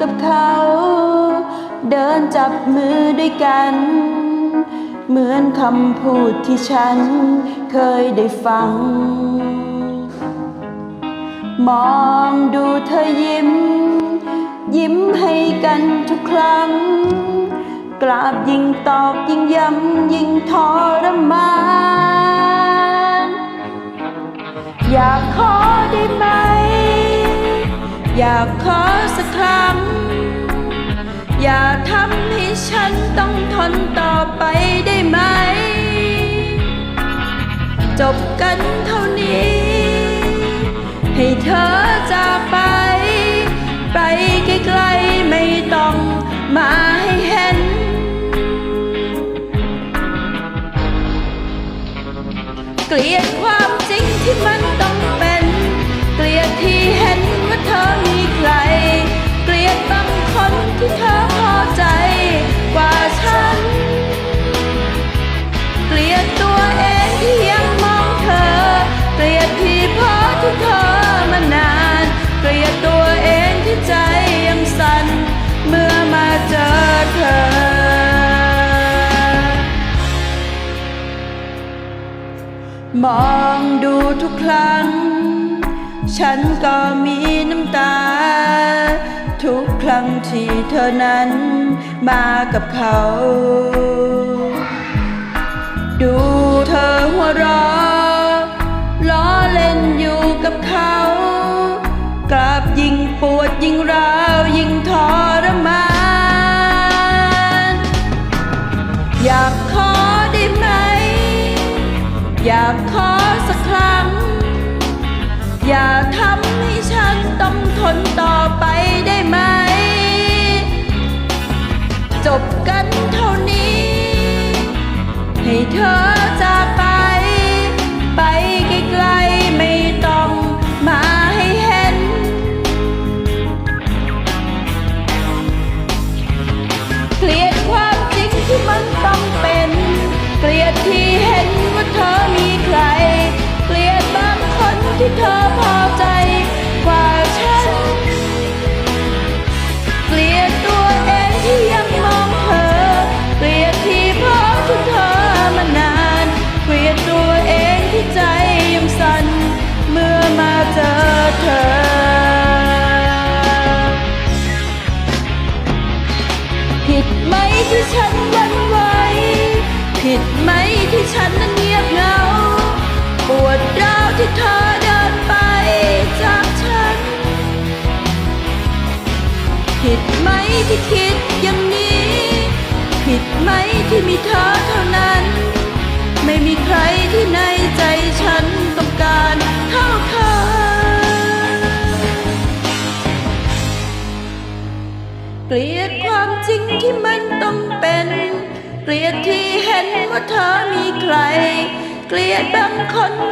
กับเขา เดินจับมือด้วยกัน เหมือนคำพูดที่ฉันเคยได้ฟัง มองดูเธอยิ้ม ยิ้มให้กันทุกครั้ง กราบยิ่งตอกยิ่งย้ำยิ่งทรมาน อยากขอ อยากขอสักครั้ง อย่าทำให้ฉันต้องทนต่อไปได้ไหม จบกันเท่านี้ ให้เธอจากไป ไปไกลๆไม่ต้องมาให้เห็น เกลียดความจริงที่มันต้องเป็น เกลียดที่เห็น ธอมีใคร เกลียดบางคนที่เธอพอใจกว่าฉัน เกลียดตัวเองที่ยังมองเธอ เกลียดที่เพราะที่เธอมานาน เกลียดตัวเองที่ใจยังสั่นเมื่อมาเจอเธอ มองดูทุกครั้ง ฉันก็มีน้ำตา ทุกครั้งที่เธอนั้นมากับเขา ดูเธอหัวเรอล้อเล่นอยู่กับเขา กลับยิ่งปวดยิ่งร้าวยิ่งทรมาน อยากขอได้ไหม อยากขอ เธอมีใคร เกลียดบางคนที่เธอพอใจกว่าฉัน เกลียดตัวเองที่ยังมองเธอ เกลียดที่เพราะที่เธอมานาน เกลียดตัวเองที่ใจยังสั่นเมื่อมาเจอเธอผิดไหมที่ฉันวันไหวผิดไหมที่ฉัน ที่คิดอย่างนี้ ผิดไหมที่มีเธอเท่านั้น ไม่มีใครที่ในใจฉันต้องการเท่าเธอ เกลียดความจริงที่มันต้องเป็น เกลียดที่เห็นว่าเธอมีใคร เกลียดบางคนที่เธอพอใจกว่าฉัน